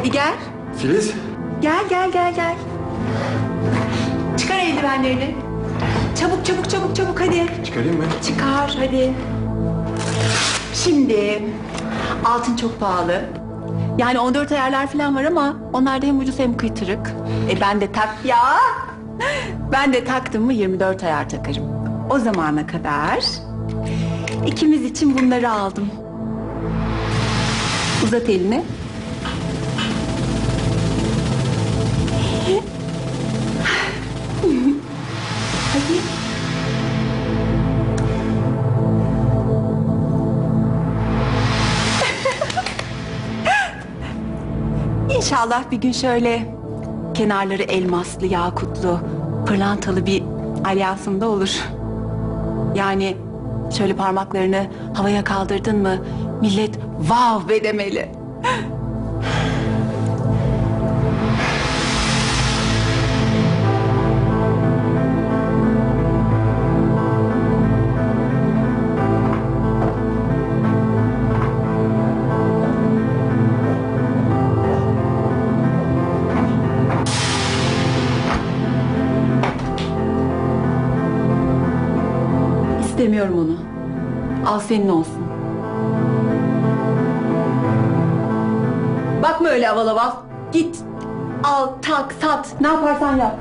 Hadi gel. Filiz. Gel gel gel gel. Çıkar eldivenlerini. Çabuk çabuk çabuk çabuk hadi. Çıkarayım mı? Çıkar hadi. Şimdi altın çok pahalı. Yani 14 ayarlar falan var ama onlar da hem ucuz hem kıytırık. E ben de tak ya. Ben de taktım mı 24 ayar takarım. O zamana kadar ikimiz için bunları aldım. Uzat elini. İnşallah bir gün şöyle kenarları elmaslı, yakutlu, pırlantalı bir alyansında olur. Yani şöyle parmaklarını havaya kaldırdın mı millet vav be demeli. İstemiyorum onu. Al senin olsun. Bakma öyle aval aval. Git. Al, tak, sat. Ne yaparsan yap.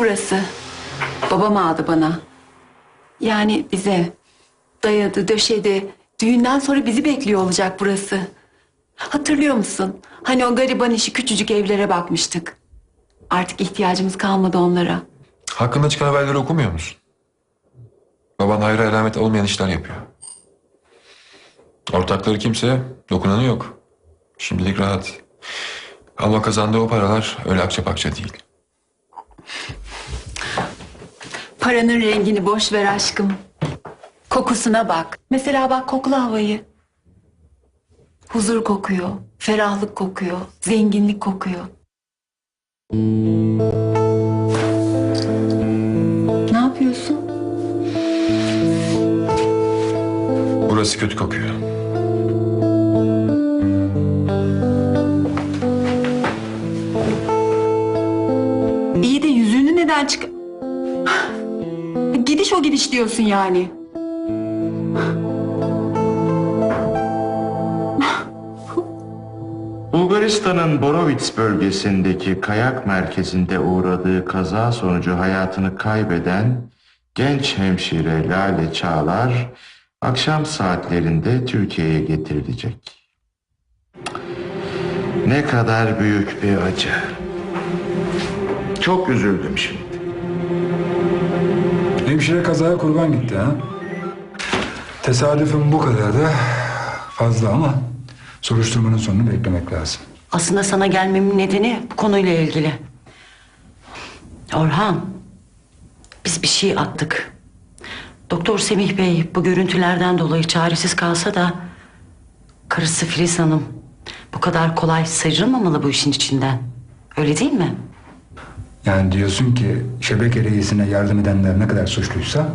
Burası. Babam aldı bana. Yani bize. Dayadı, döşedi. Düğünden sonra bizi bekliyor olacak burası. Hatırlıyor musun? Hani o gariban işi küçücük evlere bakmıştık. Artık ihtiyacımız kalmadı onlara. Hakkında çıkan haberleri okumuyor musun? Baban hayra alamet olmayan işler yapıyor. Ortakları kimse, dokunanı yok. Şimdilik rahat. Ama kazandığı o paralar öyle akça pakça değil. Paranın rengini boş ver aşkım. Kokusuna bak. Mesela bak kokla havayı. Huzur kokuyor, ferahlık kokuyor, zenginlik kokuyor. Ne yapıyorsun? Burası kötü kokuyor. İyi de yüzüğünü neden çık... Gidiş o gidiş diyorsun yani. Bulgaristan'ın Borovits bölgesindeki kayak merkezinde uğradığı kaza sonucu hayatını kaybeden genç hemşire Lale Çağlar akşam saatlerinde Türkiye'ye getirilecek. Ne kadar büyük bir acı. Çok üzüldüm şimdi. Hemşire kazaya kurban gitti ha. Tesadüfün bu kadar da fazla ama soruşturmanın sonunu beklemek lazım. Aslında sana gelmemin nedeni bu konuyla ilgili. Orhan, biz bir şey attık. Doktor Semih Bey bu görüntülerden dolayı çaresiz kalsa da... ...karısı Filiz Hanım bu kadar kolay sıyrılmamalı bu işin içinden. Öyle değil mi? Yani diyorsun ki şebeke reisine yardım edenler ne kadar suçluysa...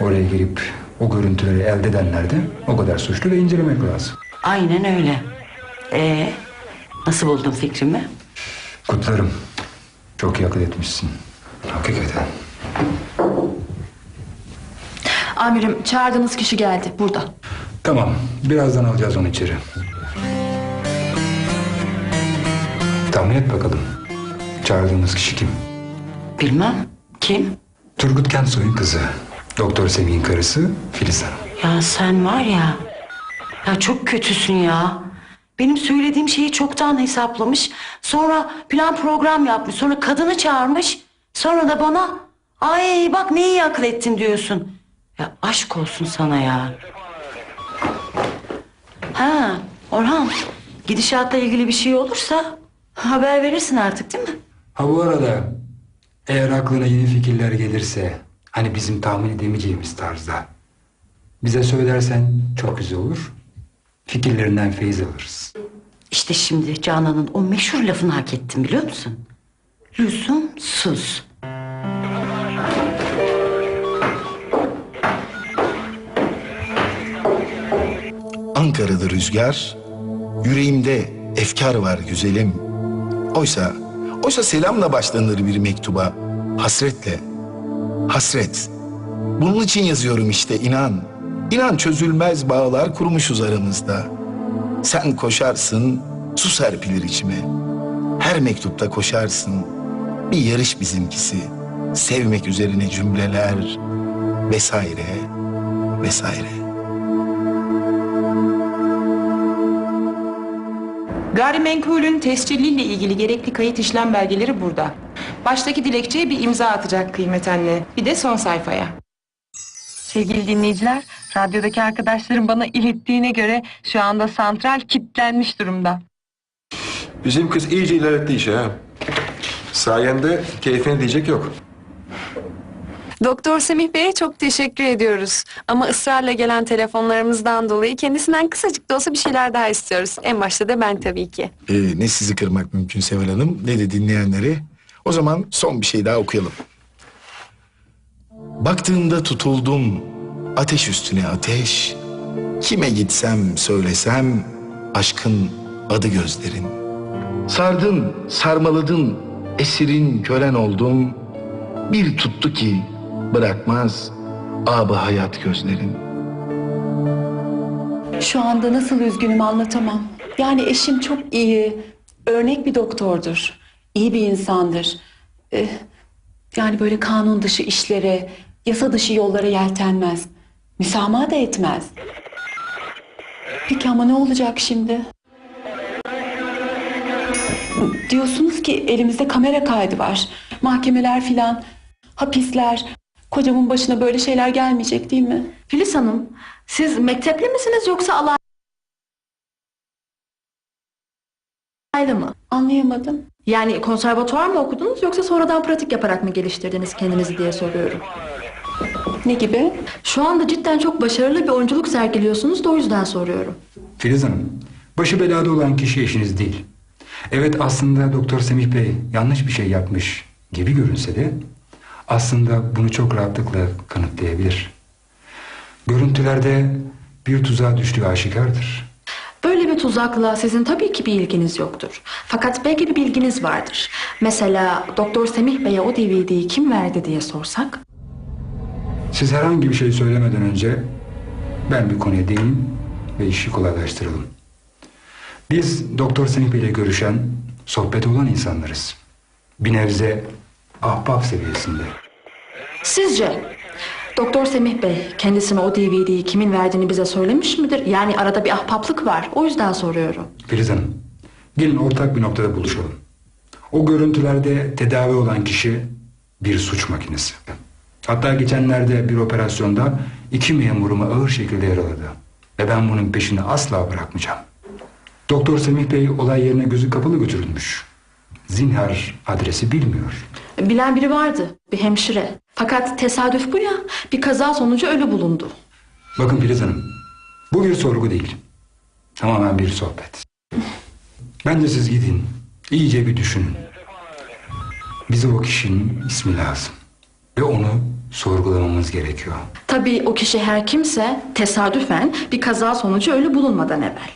...oraya girip o görüntüleri elde edenler de o kadar suçlu ve incelemek lazım. Aynen öyle. Ee, nasıl buldun fikrimi? Kutlarım. Çok iyi akıl etmişsin. Hakikaten. Amirim çağırdığınız kişi geldi burada. Tamam. Birazdan alacağız onu içeri. Tahmin et bakalım. Çağırdığımız kişi kim? Bilmem. Kim? Turgut Kentsoy'un kızı. Doktor Semih'in karısı Filiz Hanım. Ya sen var ya. Ya çok kötüsün ya. Benim söylediğim şeyi çoktan hesaplamış. Sonra plan program yapmış. Sonra kadını çağırmış. Sonra da bana ay bak ne iyi akıl ettin diyorsun. Ya aşk olsun sana ya. Ha Orhan gidişatla ilgili bir şey olursa haber verirsin artık değil mi? Ha bu arada eğer aklına yeni fikirler gelirse hani bizim tahmin edemeyeceğimiz tarzda bize söylersen çok güzel olur. Fikirlerinden feyiz alırız. İşte şimdi Canan'ın o meşhur lafını hak ettim biliyor musun? Lüzumsuz. Ankara'da rüzgar, yüreğimde efkar var güzelim. Oysa, oysa selamla başlanır bir mektuba, hasretle. Hasret. Bunun için yazıyorum işte inan. İnan çözülmez bağlar kurmuşuz aramızda. Sen koşarsın, su serpilir içime. Her mektupta koşarsın. Bir yarış bizimkisi. Sevmek üzerine cümleler vesaire vesaire. Gayrimenkulün tescilliyle ilgili gerekli kayıt işlem belgeleri burada. Baştaki dilekçeye bir imza atacak kıymet anne. Bir de son sayfaya. Sevgili dinleyiciler, radyodaki arkadaşlarım bana ilettiğine göre şu anda santral kilitlenmiş durumda. Bizim kız iyice ilerletti işe ha. Sayende keyfine diyecek yok. Doktor Semih Bey'e çok teşekkür ediyoruz. Ama ısrarla gelen telefonlarımızdan dolayı kendisinden kısacık da olsa bir şeyler daha istiyoruz. En başta da ben tabii ki. Ee, ne sizi kırmak mümkün Seval Hanım ne de dinleyenleri. O zaman son bir şey daha okuyalım. Baktığımda tutuldum ateş üstüne ateş. Kime gitsem söylesem aşkın adı gözlerin. Sardın, sarmaladın, esirin kölen oldum. Bir tuttu ki bırakmaz abı hayat gözlerin. Şu anda nasıl üzgünüm anlatamam. Yani eşim çok iyi, örnek bir doktordur. iyi bir insandır. Eh, yani böyle kanun dışı işlere, yasa dışı yollara yeltenmez. Müsamaha da etmez. Peki ama ne olacak şimdi? Diyorsunuz ki elimizde kamera kaydı var. Mahkemeler filan, hapisler. Kocamın başına böyle şeyler gelmeyecek değil mi? Filiz Hanım, siz mektepli misiniz yoksa alaylı mı? Anlayamadım. Yani konservatuvar mı okudunuz yoksa sonradan pratik yaparak mı geliştirdiniz kendinizi diye soruyorum. Ne gibi? Şu anda cidden çok başarılı bir oyunculuk sergiliyorsunuz da o yüzden soruyorum. Filiz Hanım, başı belada olan kişi eşiniz değil. Evet aslında Doktor Semih Bey yanlış bir şey yapmış gibi görünse de aslında bunu çok rahatlıkla kanıtlayabilir. Görüntülerde bir tuzağa düştüğü aşikardır. Böyle bir tuzakla sizin tabii ki bir ilginiz yoktur. Fakat belki bir bilginiz vardır. Mesela Doktor Semih Bey'e o DVD'yi kim verdi diye sorsak? Siz herhangi bir şey söylemeden önce ben bir konuya değineyim ve işi kolaylaştıralım. Biz Doktor Semih Bey ile görüşen, sohbet olan insanlarız. Bir nebze ahbap seviyesinde. Sizce Doktor Semih Bey kendisine o DVD'yi kimin verdiğini bize söylemiş midir? Yani arada bir ahbaplık var. O yüzden soruyorum. Filiz Hanım, gelin ortak bir noktada buluşalım. O görüntülerde tedavi olan kişi bir suç makinesi. Hatta geçenlerde bir operasyonda iki memurumu ağır şekilde yaraladı. Ve ben bunun peşini asla bırakmayacağım. Doktor Semih Bey olay yerine gözü kapalı götürülmüş. Zinhar adresi bilmiyor. Bilen biri vardı. Bir hemşire. Fakat tesadüf bu ya. Bir kaza sonucu ölü bulundu. Bakın Filiz Hanım, bu bir sorgu değil. Tamamen bir sohbet. Bence siz gidin, iyice bir düşünün. Bize o kişinin ismi lazım. Ve onu sorgulamamız gerekiyor. Tabii o kişi her kimse tesadüfen bir kaza sonucu ölü bulunmadan evvel.